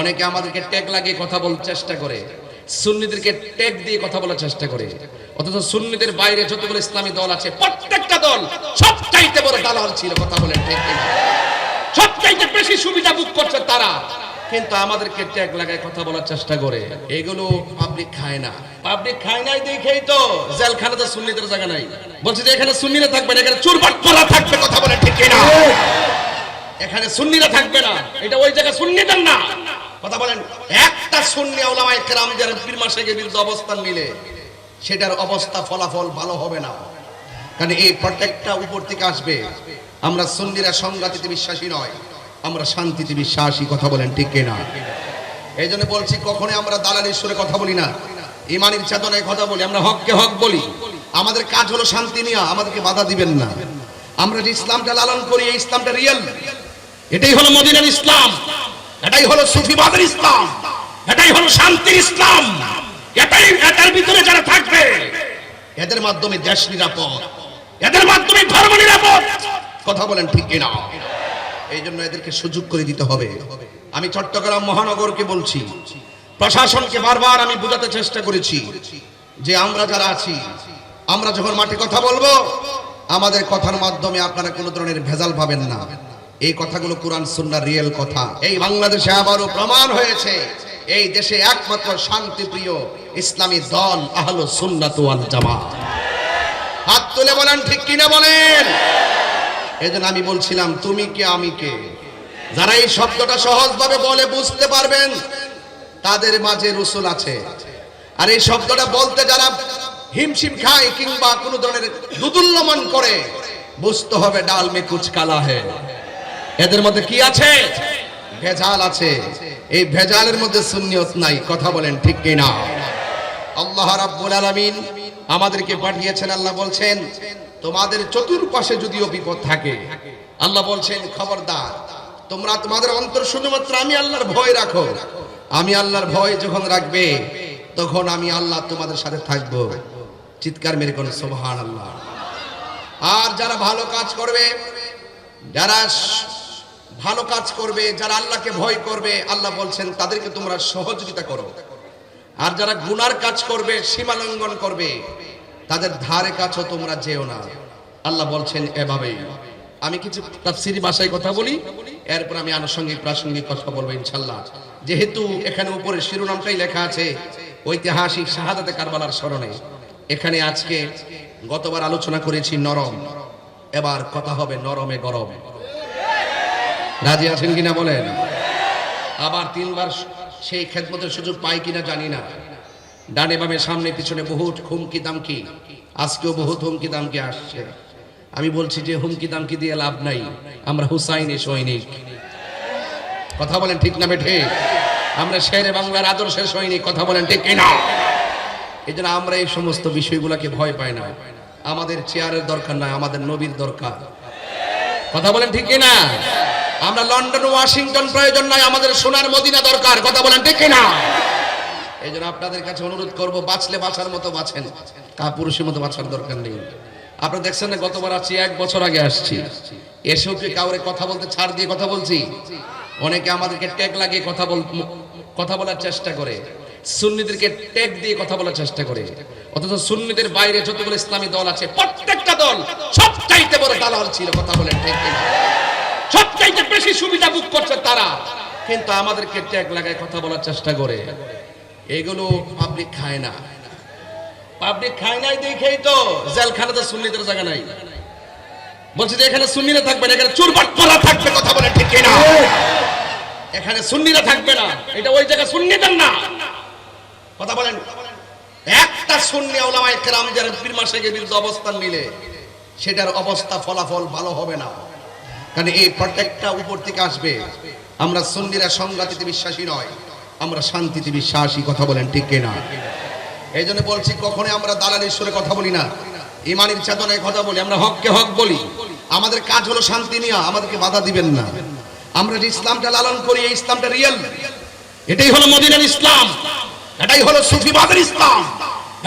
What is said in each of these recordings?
অনেকে আমাদেরকে ট্যাগ লাগিয়ে কথা বলার চেষ্টা করে, সুন্নিদেরকে ট্যাগ দিয়ে কথা বলার চেষ্টা করে। অথচ সুন্নিদের বাইরে যতগুলো ইসলামী দল আছে, প্রত্যেকটা দল সবচাইতে বড় দালাল ছিল, কথা বলে কিনা? সবচাইতে বেশি সুবিধা বুক করছে তারা। কিন্তু আমাদেরকে ট্যাগ লাগায় কথা বলার চেষ্টা করে। এগুলো পাবলিক খায় না। পাবলিক খায় নাই দেখেই তো জেলখানাতে সুন্নিদের জায়গা নাই। বলছে যে এখানে সুন্নিরা থাকবে না, এখানে চুরবাট করা থাকবে, কথা বলে ঠিক কিনা? এখানে সুন্নিরা থাকবে না। এটা ওই জায়গায় সুন্নিদের না। কথা বলেন, একটা সুন্নি ওলামায়ে কেরাম যারা পীর মাসেকের বিরুদ্ধে অবস্থান নিলে, সেটার অবস্থা, ফলাফল ভালো হবে না। কারণ এই প্রত্যেকটা উপর থেকে আসবে। আমরা সুন্নিরা সংঘাতিতে বিশ্বাসী নয়, আমরা শান্তিতে বিশ্বাসী, কথা বলেন ঠিক কিনা? এই জন্য বলছি, কখনোই আমরা দালালির সুরে কথা বলি না। ইমানের চেতনায় কথা বলি, আমরা হককে হক বলি। আমাদের কাজ হলো শান্তি নিয়ে আমাদেরকে বাধা দিবেন না। আমরা যে ইসলামটা লালন করি, এই ইসলামটা রিয়েল এটাই হলো মদিনার ইসলাম। এটাই হলো সুফিবাদের ইসলাম। এটাই হলো শান্তির ইসলাম। এটাই এটার ভিতরে যারা থাকবে, এদের মাধ্যমে দেশ নিরাপদ। এদের মাধ্যমে ধর্ম নিরাপদ। কথা বলেন ঠিক কিনা? এই জন্য এদেরকে সুযোগ করে দিতে হবে। আমি চট্টগ্রাম মহানগরকে বলছি, প্রশাসনকে বারবার আমি বোঝাতে চেষ্টা করেছি যে আমরা যারা আছি, আমরা যখন মাঠে কথা বলব, আমাদের কথার মাধ্যমে আপনারা কোনো ধরনের ভেজাল পাবেন না। এই কথাগুলো কোরআন সুন্নার রিয়েল কথা। এই বাংলাদেশে আবারও প্রমাণ হয়েছে, এই দেশে একমাত্র শান্তিপ্রিয় ইসলামী দল আহলো সুন্নাত ওয়াল জামাত। হাত তুলে বলেন, ঠিক কিনা বলেন? এজন্য আমি বলছিলাম, তুমি কে, আমি কে? যারা এই শব্দটা সহজভাবে বলে বুঝতে পারবেন, তাদের মাঝে রসুল আছে। আর এই শব্দটা বলতে যারা হিমশিম খায় কিংবা কোনো ধরনের দুদুল্যমান করে, বুঝতে হবে ডাল মে কুচ কালা হে এদের মধ্যে কি আছে? ভেজাল আছে। এই ভেজালের মধ্যে সুন্নিয়ত নাই, কথা বলেন ঠিক কিনা? আল্লাহ রাব্বুল আলামিন আমাদেরকে পাঠিয়েছেন, আল্লাহ বলছেন, তোমাদের চতুর্পাশে যদিও বিপদ থাকে, আল্লাহ বলছেন, খবরদার, তোমরা তোমাদের অন্তর শুধুমাত্র আমি আল্লাহর ভয় রাখো। আমি আল্লাহর ভয় যখন রাখবে, তখন আমি আল্লাহ তোমাদের সাথে থাকব। চিৎকার মেরে কোন সোহান আল্লাহ আর যারা ভালো কাজ করবে, যারা ভালো কাজ করবে, যারা আল্লাহকে ভয় করবে, আল্লাহ বলছেন, তাদেরকে তোমরা সহযোগিতা করো। আর যারা গুনার কাজ করবে, সীমা লঙ্ঘন করবে, তাদের ধারে কাছেও তোমরা যেও না। আল্লাহ বলছেন, এভাবেই। আমি কিছু তাফসিরি ভাষায় কথা বলি, এরপর আমি আনুষঙ্গিক প্রাসঙ্গিক কথা বলব, ইনশাল্লাহ। যেহেতু এখানে উপরে শিরোনামটাই লেখা আছে, ঐতিহাসিক শাহাদাতে কারবালার স্মরণে। এখানে আজকে গতবার আলোচনা করেছি নরম। এবার কথা হবে নরমে গরম। রাজি আছেন কিনা বলেন? আবার তিনবার সেই খেদমতের সুযোগ পাই কিনা জানি না। ডানে বামে সামনে পিছনে বহুত হুমকি দামকি। আজকেও বহুত হুমকি দামকি আসছে। আমি বলছি যে হুমকি দামকি দিয়ে লাভ নাই। আমরা হুসাইনি সৈনিক। কথা বলেন ঠিক না বেঠে? আমরা শেরে বাংলার আদর্শের সৈনিক। কথা বলেন ঠিক কিনা? এই জন্য আমরা এই সমস্ত বিষয়গুলোকে ভয় পাই না। আমাদের চেয়ারের দরকার নাই আমাদের নবীর দরকার। কথা বলেন ঠিক কিনা? আমরা লন্ডন, ওয়াশিংটন প্রয়োজন নাই, আমাদের সোনার মদিনা দরকার, কথা বলেন ঠিক না এই জন্য আপনাদের কাছে অনুরোধ করব, বাঁচলে বাঁচার মতো বাঁচেন কা পুরুষের মতো বাঁচার দরকার নেই। আপনারা দেখছেন না, গতবার আছি এক বছর আগে আসছি। এসেও কি কাউরে কথা বলতে ছাড় দিয়ে কথা বলছি? অনেকে আমাদেরকে ট্যাগ লাগিয়ে কথা বল কথা বলার চেষ্টা করে। সুন্নিদেরকে ট্যাগ দিয়ে কথা বলার চেষ্টা করে। অথচ সুন্নিদের বাইরে যতগুলো ইসলামী দল আছে, প্রত্যেকটা দল সবচাইতে বড় দালাল ছিল, কথা বলে কিনা? সবচাইতে বেশি সুবিধা বুক করছে তারা। কিন্তু আমাদেরকে ট্যাগ লাগায় কথা বলার চেষ্টা করে। এগুলো পাবলিক খায় না। পাবলিক খায় নাই দেখেই তো জেলখানাতে সুন্নিদের জায়গা নাই। বলছে যে এখানে সুন্নিরা থাকবে না, এখানে চুরবাট থাকবে কথা বলে ঠিক না এখানে সুন্নিরা থাকবে না। এটা ওই জায়গায় সুন্নিদের না। কথা বলেন। একটা সুন্নি ওলামায়ে কেরাম যারা পীর মাসেকের বিরুদ্ধে অবস্থান নিলে, সেটার অবস্থা ফলাফল ভালো হবে না। কারণ এই প্রত্যেকটা উপর থেকে আসবে। আমরা সুন্নিরা সংঘাতিতে বিশ্বাসী নয়, আমরা শান্তিতে বিশ্বাসী কথা বলেন ঠিক কিনা? এই জন্য বলছি, কখনোই আমরা দালালির সুরে কথা বলি না, ইমানের চেতনায় কথা বলি, আমরা হককে হক বলি। আমাদের কাজ হলো শান্তি নিয়ে আমাদেরকে বাধা দিবেন না। আমরা যে ইসলামটা লালন করি, এই ইসলামটা রিয়েল এটাই হলো মদিনার ইসলাম, এটাই হলো সুফিবাদের ইসলাম,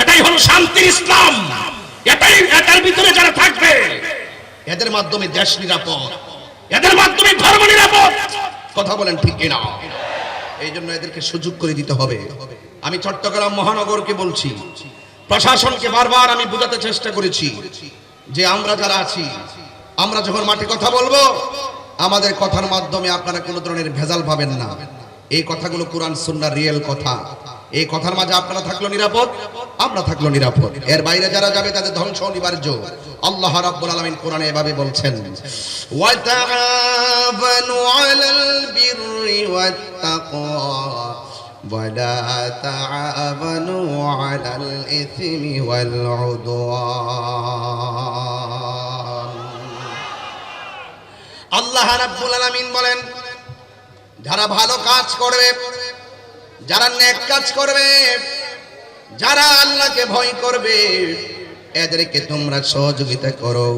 এটাই হলো শান্তির ইসলাম। এটাই এটার ভিতরে যারা থাকবে, এদের মাধ্যমে দেশ নিরাপদ। এদের মাধ্যমে ধর্ম নিরাপদ। কথা বলেন ঠিক কিনা? এই জন্য এদেরকে সুযোগ করে দিতে হবে। আমি চট্টগ্রাম মহানগরকে বলছি, প্রশাসনকে বারবার আমি বোঝাতে চেষ্টা করেছি যে আমরা যারা আছি, আমরা যখন মাঠে কথা বলব, আমাদের কথার মাধ্যমে আপনারা কোনো ধরনের ভেজাল পাবেন না। এই কথাগুলো কোরআন সুন্নার রিয়েল কথা। এই কথার মাঝে আপনারা থাকলো নিরাপদ আমরা থাকলো নিরাপদ এর বাইরে যারা যাবে তাদের ধ্বংস অনিবার্য আল্লাহ রাব্বুল আলামিন কোরআনে এভাবে বলছেন ওয়া তাআবানু আলাল বিররি ওয়াত তাকওয়া ولا تعاونوا على الإثم والعدوان আল্লাহ রাব্বুল আলামিন বলেন যারা ভালো কাজ করবে যারা নেক কাজ করবে, যারা আল্লাহকে ভয় করবে, এদেরকে তোমরা সহযোগিতা করো।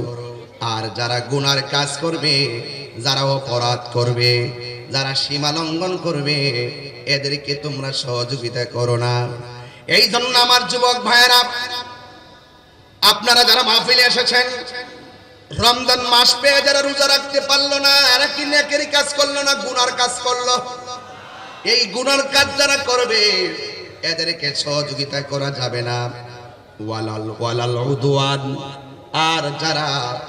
আর যারা গুনার কাজ করবে, যারা অপরাধ করবে, যারা সীমা লঙ্ঘন করবে, এদেরকে তোমরা সহযোগিতা করো না। এই জন্য আমার যুবক ভাইয়েরা, আপনারা যারা মাহফিলে এসেছেন, রমজান মাস পেয়ে যারা রোজা রাখতে পারল না এরা কি নেকেরই কাজ করল না, গুনার কাজ করল এই গুনার কাজ যারা করবে, এদেরকে সহযোগিতা করা যাবে না। ওয়ালাল ওয়ালাল উদওয়ান। আর যারা,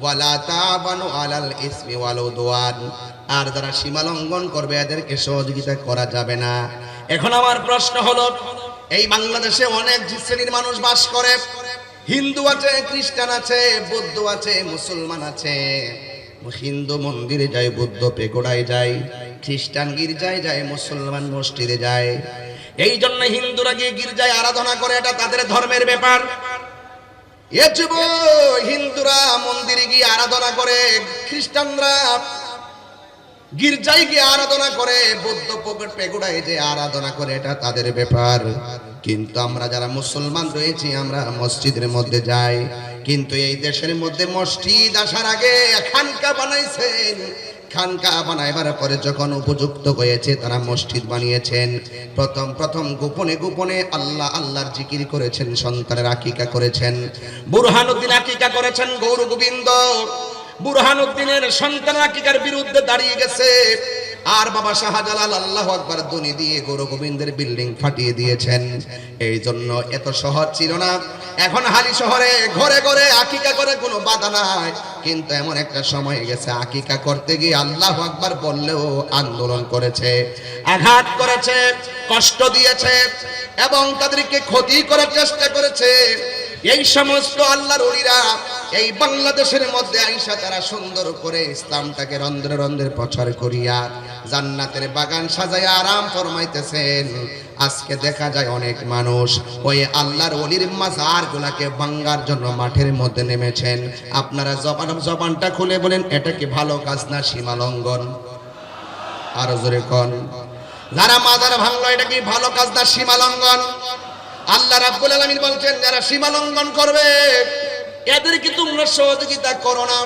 ওয়ালা তাবানু আলাল ইসমি ওয়াল উদওয়ান। আর যারা সীমা লঙ্ঘন করবে, এদেরকে সহযোগিতা করা যাবে না। এখন আমার প্রশ্ন হলো, এই বাংলাদেশে অনেক শ্রেণির মানুষ বাস করে। হিন্দু আছে, খ্রিস্টান আছে, বৌদ্ধ আছে, মুসলমান আছে। হিন্দু মন্দিরে যায়, বৌদ্ধ পেগোড়ায় যায়। খ্রিস্টান গির্জায় যায়, মুসলমান মসজিদে যায়। এই জন্য হিন্দুরা গিয়ে গির্জায় আরাধনা করে, এটা তাদের ধর্মের ব্যাপার। হিন্দুরা মন্দিরে গিয়ে আরাধনা করে, খ্রিস্টানরা গির্জায় গিয়ে আরাধনা করে, বৌদ্ধ পেগুড়ায় যে আরাধনা করে, এটা তাদের ব্যাপার। কিন্তু আমরা যারা মুসলমান রয়েছি, আমরা মসজিদের মধ্যে যাই। কিন্তু এই দেশের মধ্যে মসজিদ আসার আগে খানকা বানাইছেন। খানকা বানাইবার পরে যখন উপযুক্ত হয়েছে, তারা মসজিদ বানিয়েছেন। প্রথম প্রথম গোপনে গোপনে আল্লাহ আল্লাহর জিকির করেছেন, সন্তানের আকিকা করেছেন। বুরহানুদ্দিন আকিকা করেছেন গৌর গোবিন্দ বুরহানুদ্দিনের সন্তান আকিকার বিরুদ্ধে দাঁড়িয়ে গেছে। আর বাবা শাহজালাল আল্লাহ আকবার ধ্বনি দিয়ে গৌর গোবিন্দের বিল্ডিং ফাটিয়ে দিয়েছেন। এই জন্য এত শহর ছিল না। এখন হালি শহরে ঘরে ঘরে আকিকা করে কোনো বাধা নাই। কিন্তু এমন একটা সময় গেছে, আকিকা করতে গিয়ে আল্লাহ আকবার বললেও আন্দোলন করেছে, আঘাত করেছে, কষ্ট দিয়েছে এবং তাদেরকে ক্ষতি করার চেষ্টা করেছে। এই সমস্ত আল্লাহর অলিরা এই বাংলাদেশের মধ্যে আইসা তারা সুন্দর করে ইসলামটাকে রন্ধ্রে রন্ধ্রে প্রচার করিয়া জান্নাতের বাগান সাজাইয়া আরাম ফরমাইতেছেন। আজকে দেখা যায় অনেক মানুষ ওই আল্লাহর অলির মাজার গুলাকে ভাঙ্গার জন্য মাঠের মধ্যে নেমেছেন। আপনারা জবান, জবানটা খুলে বলেন, এটা কি ভালো কাজ না সীমা লঙ্ঘন? আরও জোরে কন। যারা মাজার ভাঙলো, এটা কি ভালো কাজ না সীমা লঙ্ঘন? আল্লাহ রাব্বুল আলামিন বলছেন, যারা সীমা লঙ্ঘন করবে, এদেরকে তোমরা সহযোগিতা করো না।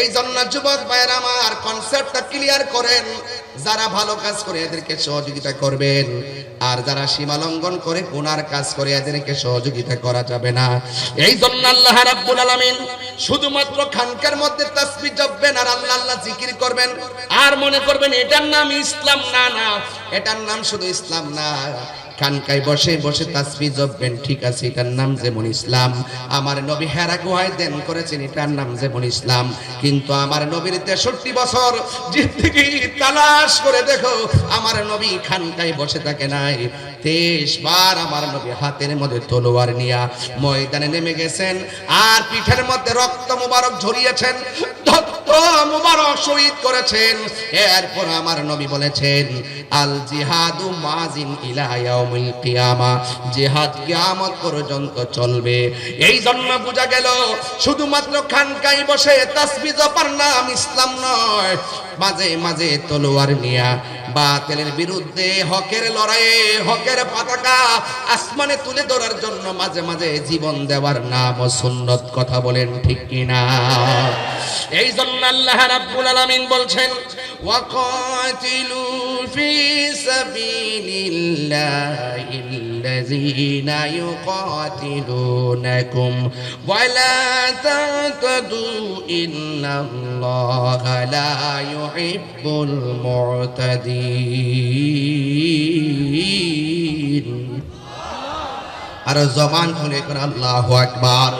এই জন্য যুবক ভাইয়ের আমার কনসেপ্টটা ক্লিয়ার করেন, যারা ভালো কাজ করে এদেরকে সহযোগিতা করবেন, আর যারা সীমা লঙ্ঘন করে গুনার কাজ করে এদেরকে সহযোগিতা করা যাবে না। এই জন্য আল্লাহ রাব্বুল আলামিন শুধুমাত্র খানকার মধ্যে তাসবিহ জপবেন আর আল্লাহ আল্লাহ জিকির করবেন। আর মনে করবেন, এটার নাম ইসলাম? না না, এটার নাম শুধু ইসলাম না। খানকায় বসে বসে তাসবি জপবেন, ঠিক আছে, এটার নাম যেমন ইসলাম। আমার নবী হেরা গুহায় দেন করেছেন, এটার নাম যেমন ইসলাম। কিন্তু আমার নবীর তেষট্টি বছর জিন্দগি তালাশ করে দেখো, আমার নবী খানকায় বসে থাকে নাই। তেইশ বার আমার নবী হাতের মধ্যে তলোয়ার নিয়া ময়দানে নেমে গেছেন, আর পিঠের মধ্যে রক্ত মুবারক ঝরিয়েছেন। মুবারক শহীদ করেছেন। এরপর আমার নবী বলেছেন, আল জিহাদু মাজিন ইলা ইয়াউমিল কিয়ামা জিহাদ কিয়ামত পর্যন্ত চলবে। এই জন্য বোঝা গেল, শুধুমাত্র খানকাই বসে তাসবিহ জপার নাম ইসলাম নয়, মাঝে মাঝে তলোয়ার নিয়া বাতিলের বিরুদ্ধে হকের লড়াইয়ে হকের পতাকা আসমানে তুলে ধরার জন্য মাঝে মাঝে জীবন দেওয়ার নাম সুন্নত কথা বলেন ঠিক কিনা? এই জন্য আল্লাহ রাব্বুল আলামিন বলছেন ওয়াকাতিলু ফি সাবিলিল্লাহি الذين يقاتلونكم ولا تعتدوا إن الله لا يحب المعتدين. আর জবান খুলে করে আল্লাহ আকবার।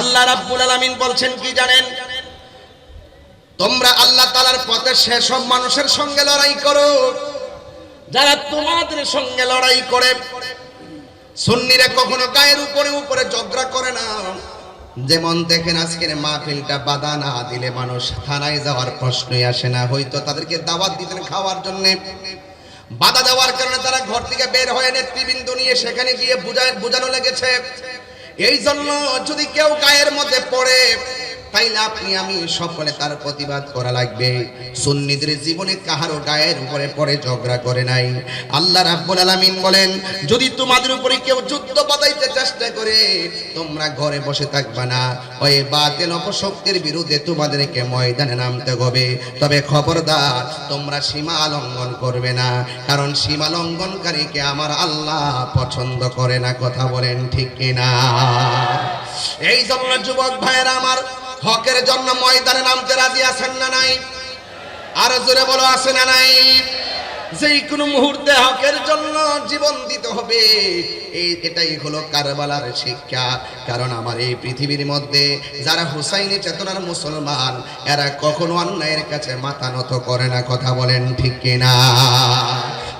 আল্লাহ রাব্বুল আলামিন বলছেন কি জানেন? তোমরা আল্লাহ তালার পথে সেসব মানুষের সঙ্গে লড়াই করো। যারা তোমাদের সঙ্গে লড়াই করে সুন্নিরা কখনো গায়ের উপরে উপরে ঝগড়া করে না। যেমন দেখেন আজকের মাহফিলটা বাধা না দিলে মানুষ থানায় যাওয়ার প্রশ্নই আসে না। হয়তো তাদেরকে দাওয়াত দিতেন খাওয়ার জন্য। বাধা দেওয়ার কারণে তারা ঘর থেকে বের হয়ে নেতৃবৃন্দ নিয়ে সেখানে গিয়ে বোঝানো লেগেছে। এই জন্য যদি কেউ গায়ের মধ্যে পড়ে তাইলে আপনি আমি সকলে তার প্রতিবাদ করা লাগবে। সুন্নিদের জীবনে কাহারও গায়ের উপরে পড়ে ঝগড়া করে নাই। আল্লাহ রাব্বুল আলামিন বলেন, যদি তোমাদের উপরে কেউ যুদ্ধ বাঁধাইতে চেষ্টা করে, তোমরা ঘরে বসে থাকবা না। ওই বাতিল অপশক্তির বিরুদ্ধে তোমাদেরকে ময়দানে নামতে হবে। তবে খবরদার, তোমরা সীমা লঙ্ঘন করবে না। কারণ সীমা লঙ্ঘনকারীকে আমার আল্লাহ পছন্দ করে না। কথা বলেন ঠিক কিনা? এই জন্য যুবক ভাইয়েরা আমার হকের জন্য ময়দানে নামতে রাজি আছেন না নাই? আর জোরে বলো, আছে না নাই? যে কোনো মুহূর্তে হকের জন্য জীবন দিতে হবে, এই এটাই হলো কারবালার শিক্ষা। কারণ আমার এই পৃথিবীর মধ্যে যারা হুসাইনি চেতনার মুসলমান, এরা কখনো অন্যায়ের কাছে মাথা নত করে না, কথা বলেন ঠিক কিনা?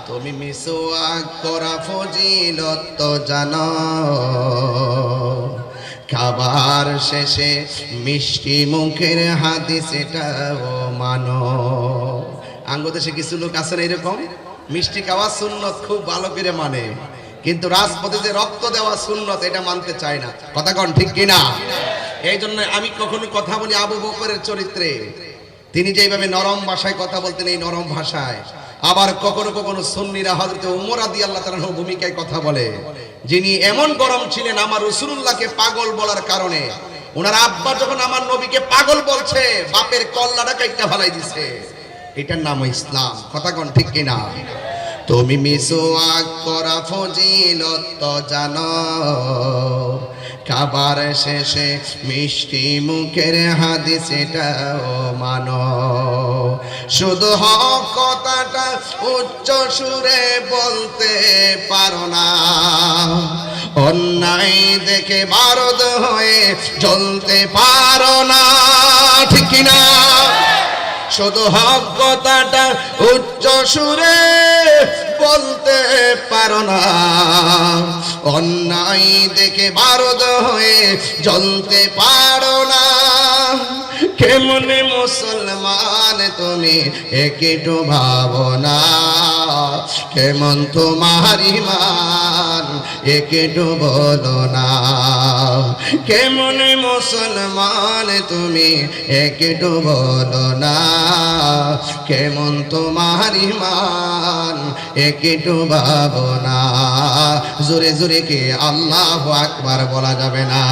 তুমি মিসওয়াক করা ফজিলত জানো। খাবার শেষে মিষ্টি মুখের হাদিস এটাও মানো। আঙ্গদেশে কিছু লোক আছে না এরকম? মিষ্টি খাওয়া সুন্নত, খুব ভালো করে মানে। কিন্তু রাজপথে যে রক্ত দেওয়া সুন্নত, এটা মানতে চায় না। কথা কন ঠিক কিনা? এই জন্য আমি কখনো কথা বলি আবু বকরের চরিত্রে। তিনি যেভাবে নরম ভাষায় কথা বলতেন, এই নরম ভাষায়। আবার কখনো কখনো সন্নিরা হযরত উমর আল্লাহ তাআলার ভূমিকায় কথা বলে, যিনি এমন গরম ছিলেন আমার রাসূলুল্লাহকে পাগল বলার কারণে। ওনার আব্বা যখন আমার নবীকে পাগল বলছে, বাপের কল্লাটা কাইটা ফেলাই দিছে। এটার নাম ইসলাম। কথা কোন ঠিক কিনা? তুমি মিসওয়াক করা ফজিলত জানো। খাবার শেষে মিষ্টি মুখের হাদিস এটাও মান। শুধু হক কথাটা উচ্চ সুরে বলতে পারো না। অন্যায় দেখে বারদ হয়ে চলতে পারো না, ঠিক কিনা? শুধু হক কথাটা উচ্চ সুরে বলতে পারো না। অন্যায় দেখে বারদ হয়ে জ্বলতে পারো না। কেমনে মুসলমান তুমি একটু ভাবনা কেমন তোমার ইমান একটু বলো না? কেমন মুসলমান তুমি একটু বলো না? কেমন তোমার ইমান একটু ভাবনা জোরে জোরে কে আল্লাহ আকবার বলা যাবে না।